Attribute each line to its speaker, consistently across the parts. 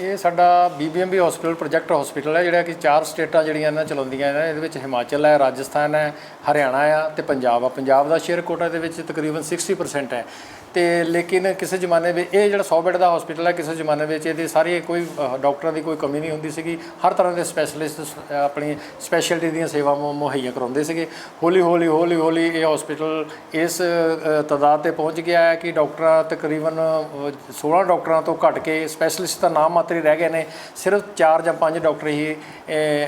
Speaker 1: ਇਹ ਸਾਡਾ BBMB hospital project hospital ਹੈ ਜਿਹੜਾ ਕਿ ਚਾਰ ਸਟੇਟਾਂ ਜਿਹੜੀਆਂ ਇਹਨਾਂ ਚਲਾਉਂਦੀਆਂ ਨੇ। ਇਹਦੇ ਵਿੱਚ ਹਿਮਾਚਲ ਹੈ ਰਾਜਸਥਾਨ ਹੈ ਹਰਿਆਣਾ ਆ ਤੇ ਪੰਜਾਬ ਆ। ਪੰਜਾਬ ਦਾ ਸ਼ੇਅਰ ਕੋਟਾ ਦੇ ਵਿੱਚ ਤਕਰੀਬਨ 60% ਹੈ। ਤੇ ਲੇਕਿਨ ਕਿਸੇ ਜ਼ਮਾਨੇ ਵਿੱਚ ਇਹ ਜਿਹੜਾ 100 ਬੈੱਡ ਦਾ ਹਸਪੀਟਲ ਹੈ ਕਿਸੇ ਜ਼ਮਾਨੇ ਵਿੱਚ ਇਹਦੇ ਸਾਰੇ ਕੋਈ ਅ, ਡਾਕਟਰਾਂ ਦੀ ਕੋਈ ਕਮੀ ਨਹੀਂ ਹੁੰਦੀ ਸੀਗੀ। ਹਰ ਤਰ੍ਹਾਂ ਦੇ ਸਪੈਸ਼ਲਿਸਟ ਆਪਣੀ ਸਪੈਸ਼ਲਟੀ ਦੀਆਂ ਸੇਵਾਵਾਂ ਮੁਹੱਈਆ ਕਰਾਉਂਦੇ ਸੀਗੇ। ਹੌਲੀ ਹੌਲੀ ਹੌਲੀ ਹੌਲੀ ਇਹ ਹਸਪੀਟਲ ਇਸ ਅ, ਤਾਦਾਦ ਤੇ ਪਹੁੰਚ ਗਿਆ ਹੈ ਕਿ ਡਾਕਟਰਾਂ ਤਕਰੀਬਨ ਅ, 16 ਡਾਕਟਰਾਂ ਤੋਂ ਘਟ ਕੇ ਸਪੈਸ਼ਲਿਸਟ ਦਾ ਨਾਮ ਮਾਤਰ ਹੀ ਰਹਿ ਗਏ ਨੇ, ਸਿਰਫ 4 ਜਾਂ 5 ਡਾਕਟਰ ਹੀ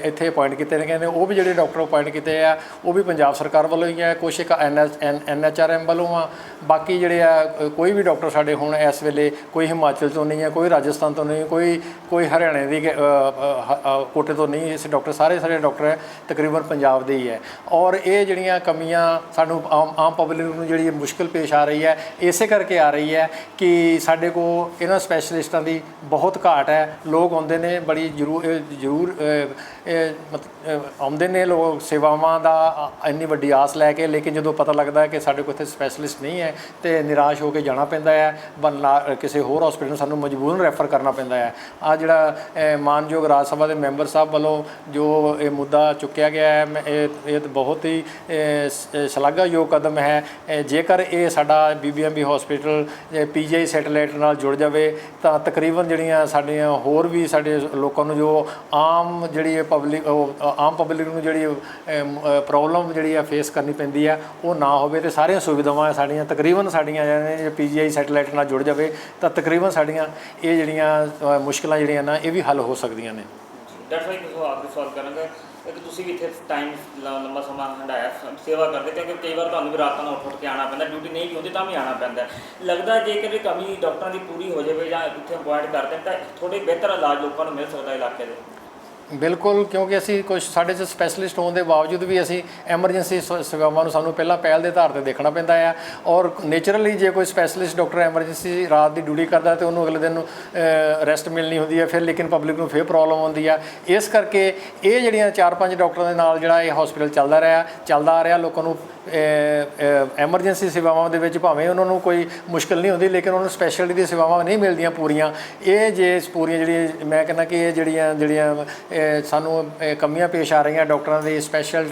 Speaker 1: ਇੱਥੇ ਅਪਾਇੰਟ ਕੀਤੇ ਨੇ, ਕਹਿੰਦੇ ਉਹ ਵੀ ਜਿਹੜੇ ਡਾਕਟਰ ਅਪਾਇੰਟ ਕੀਤੇ ਆ, ਉਹ ਵੀ ਪੰਜਾਬ ਸਰਕਾਰ ਵੱਲੋਂ ਹੀ ਹੈ ਕੁਛ ਇੱਕ ਐਨਐਚਆਰਐਮ ਵੱਲੋਂ ਆ, ਬਾਕੀ ਜਿਹੜੇ ਆ ਕੋਈ ਵੀ ਡਾਕਟਰ ਸਾਡੇ ਹੁਣ ਇਸ ਵੇਲੇ ਕੋਈ ਹਿਮਾਚਲ ਤੋਂ ਨਹੀਂ ਹੈ ਕੋਈ ਰਾਜਸਥਾਨ ਤੋਂ ਨਹੀਂ ਕੋਈ ਕੋਈ ਹਰਿਆਣੇ ਦੀ ਕੋਟੇ ਤੋਂ ਨਹੀਂ, ਇਸ ਡਾਕਟਰ, ਸਾਰੇ ਸਾਰੇ ਡਾਕਟਰ ਤਕਰੀਬਨ ਪੰਜਾਬ ਦੇ ਹੀ ਹੈ ਔਰ ਇਹ ਜਿਹੜੀਆਂ ਕਮੀਆਂ ਸਾਨੂੰ ਆਮ ਆਮ ਪਬਲਿਕ ਨੂੰ ਜਿਹੜੀ ਮੁਸ਼ਕਲ ਪੇਸ਼ ਆ ਰਹੀ ਹੈ, ਇਸੇ ਕਰਕੇ ਆ ਰਹੀ ਹੈ ਕਿ ਸਾਡੇ ਕੋਲ ਇਹਨਾਂ ਸਪੈਸ਼ਲਿਸਟਾਂ ਦੀ ਬਹੁਤ ਘਾਟ ਹੈ। ਲੋਕ ਆਉਂਦੇ ਨੇ, ਬੜੀ ਜ਼ਰੂਰ ਜ਼ਰੂਰ ਆਉਂਦੇ ਨੇ ਲੋਕ ਸੇਵਾਵਾਂ ਦਾ ਇੰਨੀ ਵੱਡੀ ਆਸ ਲੈ ਕੇ, ਲੇਕਿਨ ਜਦੋਂ ਪਤਾ ਲੱਗਦਾ ਹੈ ਕਿ ਸਾਡੇ ਕੋਲ ਇੱਥੇ ਸਪੈਸ਼ਲਿਸਟ ਨਹੀਂ ਹੈ, ਤੇ ਨਿਰਾਸ਼ ਹੋ ਕੇ ਜਾਣਾ ਪੈਂਦਾ ਹੈ। ਬੰਨਾ ਕਿਸੇ ਹੋਰ ਹਸਪੀਟਲ ਨੂੰ ਸਾਨੂੰ ਮਜਬੂਰਨ ਰੈਫਰ ਕਰਨਾ ਪੈਂਦਾ ਹੈ। ਆ ਜਿਹੜਾ ਮਾਨਯੋਗ ਰਾਜ ਸਭਾ ਦੇ ਮੈਂਬਰ ਸਾਹਿਬ ਵੱਲੋਂ ਜੋ ਇਹ ਮੁੱਦਾ ਚੁੱਕਿਆ ਗਿਆ ਹੈ ਇਹ ਇਹ ਬਹੁਤ ਹੀ ਸ਼ਲਾਘਾਯੋਗ ਕਦਮ ਹੈ। ਜੇਕਰ ਇਹ ਸਾਡਾ ਬੀਬੀਐਮਬੀ ਹਸਪੀਟਲ ਪੀਜੀਆਈ ਸੈਟੇਲਾਈਟ ਨਾਲ ਜੁੜ ਜਾਵੇ, ਤਾਂ ਤਕਰੀਬਨ ਜਿਹੜੀਆਂ ਸਾਡੇ ਸਾਡੀਆਂ ਹੋਰ ਵੀ ਸਾਡੇ ਲੋਕਾਂ ਨੂੰ ਜੋ ਆਮ ਜਿਹੜੀ ਹੈ ਪਬਲਿਕ ਆਮ ਪਬਲਿਕ ਨੂੰ ਜਿਹੜੀ ਪ੍ਰੋਬਲਮ ਜਿਹੜੀ ਆ ਫੇਸ ਕਰਨੀ ਪੈਂਦੀ ਹੈ ਉਹ ਨਾ ਹੋਵੇ ਤੇ ਸਾਰੀਆਂ ਸੁਵਿਧਾਵਾਂ ਸਾਡੀਆਂ ਤਕਰੀਬਨ ਸਾਡੀਆਂ ਜਿਹੜੀਆਂ ਪੀਜੀਆਈ ਸੈਟੇਲਾਈਟ ਨਾਲ ਜੁੜ ਜਾਵੇ ਤਾਂ ਤਕਰੀਬਨ ਸਾਡੀਆਂ ਇਹ ਜਿਹੜੀਆਂ ਅ, ਮੁਸ਼ਕਲਾਂ ਜਿਹੜੀਆਂ ਨਾ ਇਹ ਵੀ ਹੱਲ ਹੋ ਸਕਦੀਆਂ ਨੇ।
Speaker 2: ਡਾਕਟਰ ਸਾਹਿਬ ਇੱਕ ਸਵਾਲ ਆਖਰੀ ਸਵਾਲ ਕਰਾਂਗਾ ਕਿ ਤੁਸੀਂ ਵੀ ਇੱਥੇ ਟਾਈਮ ਲੰਮਾ ਸਮਾਂ ਹੰਡਾਇਆ ਸੇਵਾ ਕਰਦੇ ਕਿਉਂਕਿ ਕਈ ਵਾਰ ਤੁਹਾਨੂੰ ਵੀ ਰਾਤਾਂ ਨੂੰ ਉੱਠ ਉੱਠ ਕੇ ਆਉਣਾ ਪੈਂਦਾ ਡਿਊਟੀ ਨਹੀਂ ਵੀ ਹੁੰਦੀ ਤਾਂ ਵੀ ਆਉਣਾ ਪੈਂਦਾ। ਲੱਗਦਾ ਜੇਕਰ ਇਹ ਕਮੀ ਡਾਕਟਰਾਂ ਦੀ ਪੂਰੀ ਹੋ ਜਾਵੇ ਜਾਂ ਇੱਥੇ ਅਪਾਇੰਟ ਕਰਦੇ ਤਾਂ ਥੋੜੇ ਬਿਹਤਰ ਇਲਾਜ ਲੋਕਾਂ ਨੂੰ ਮਿਲ ਸਕਦਾ ਇਲਾਕੇ ਦੇ।
Speaker 1: ਬਿਲਕੁਲ, ਕਿਉਂਕਿ ਅਸੀਂ ਕੁਝ ਸਾਡੇ 'ਚ ਸਪੈਸ਼ਲਿਸਟ ਹੋਣ ਦੇ ਬਾਵਜੂਦ ਵੀ ਅਸੀਂ ਐਮਰਜੈਂਸੀ ਸੇਵਾਵਾਂ ਨੂੰ ਸਾਨੂੰ ਪਹਿਲਾਂ ਪਹਿਲ ਦੇ ਆਧਾਰ ਤੇ ਦੇਖਣਾ ਪੈਂਦਾ ਆ। ਔਰ ਨੇਚਰਲੀ ਜੇ ਕੋਈ ਸਪੈਸ਼ਲਿਸਟ ਡਾਕਟਰ ਐਮਰਜੈਂਸੀ ਰਾਤ ਦੀ ਡਿਊਟੀ ਕਰਦਾ ਤੇ ਉਹਨੂੰ ਅਗਲੇ ਦਿਨ ਨੂੰ ਰੈਸਟ ਮਿਲਣੀ ਹੁੰਦੀ ਹੈ ਫਿਰ ਲੇਕਿਨ ਪਬਲਿਕ ਨੂੰ ਫਿਰ ਪ੍ਰੋਬਲਮ ਆਉਂਦੀ ਆ। ਇਸ ਕਰਕੇ ਇਹ ਜਿਹੜੀਆਂ 4-5 ਡਾਕਟਰਾਂ ਦੇ ਨਾਲ ਜਿਹੜਾ ਇਹ ਹਸਪੀਟਲ ਚੱਲਦਾ ਰਿਹਾ, ਚੱਲਦਾ ਆ ਰਿਹਾ, ਲੋਕਾਂ ਨੂੰ ਐਮਰਜੈਂਸੀ ਸੇਵਾਵਾਂ ਦੇ ਵਿੱਚ ਭਾਵੇਂ ਉਹਨਾਂ ਨੂੰ ਕੋਈ ਮੁਸ਼ਕਲ ਨਹੀਂ ਹੁੰਦੀ, ਲੇਕਿਨ ਉਹਨਾਂ ਨੂੰ ਸਪੈਸ਼ਲਿਟੀ ਦੀ ਸੇਵਾਵਾਂ ਨਹੀਂ ਮਿਲਦੀਆਂ ਪੂਰੀਆਂ। ਇਹ ਜੇ ਪੂਰੀਆਂ ਜਿਹੜੀਆਂ, ਮੈਂ ਕਹਿੰਦਾ ਕਿ ਇਹ ਜਿਹੜੀਆਂ ਜਿਹੜੀਆਂ ਸਾਨੂੰ ਕਮੀਆਂ ਪੇਸ਼ ਆ ਰਹੀਆਂ ਡਾਕਟਰਾਂ ਦੇ ਸਪੈਸ਼ਲ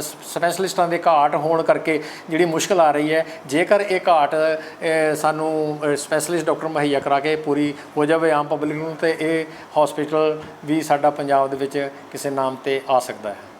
Speaker 1: ਸਪੈਸ਼ਲਿਸਟਾਂ ਦੇ ਘਾਟ ਹੋਣ ਕਰਕੇ ਜਿਹੜੀ ਮੁਸ਼ਕਲ ਆ ਰਹੀ ਹੈ, ਜੇਕਰ ਇਹ ਘਾਟ ਸਾਨੂੰ ਸਪੈਸ਼ਲਿਸਟ ਡਾਕਟਰ ਮੁਹੱਈਆ ਕਰਾ ਕੇ ਪੂਰੀ ਹੋ ਜਾਵੇ ਆਮ ਪਬਲਿਕ ਨੂੰ, ਤੇ ਇਹ ਹਸਪੀਟਲ ਵੀ ਸਾਡਾ ਪੰਜਾਬ ਦੇ ਵਿੱਚ ਕਿਸੇ ਨਾਮ ਤੇ ਆ ਸਕਦਾ ਹੈ।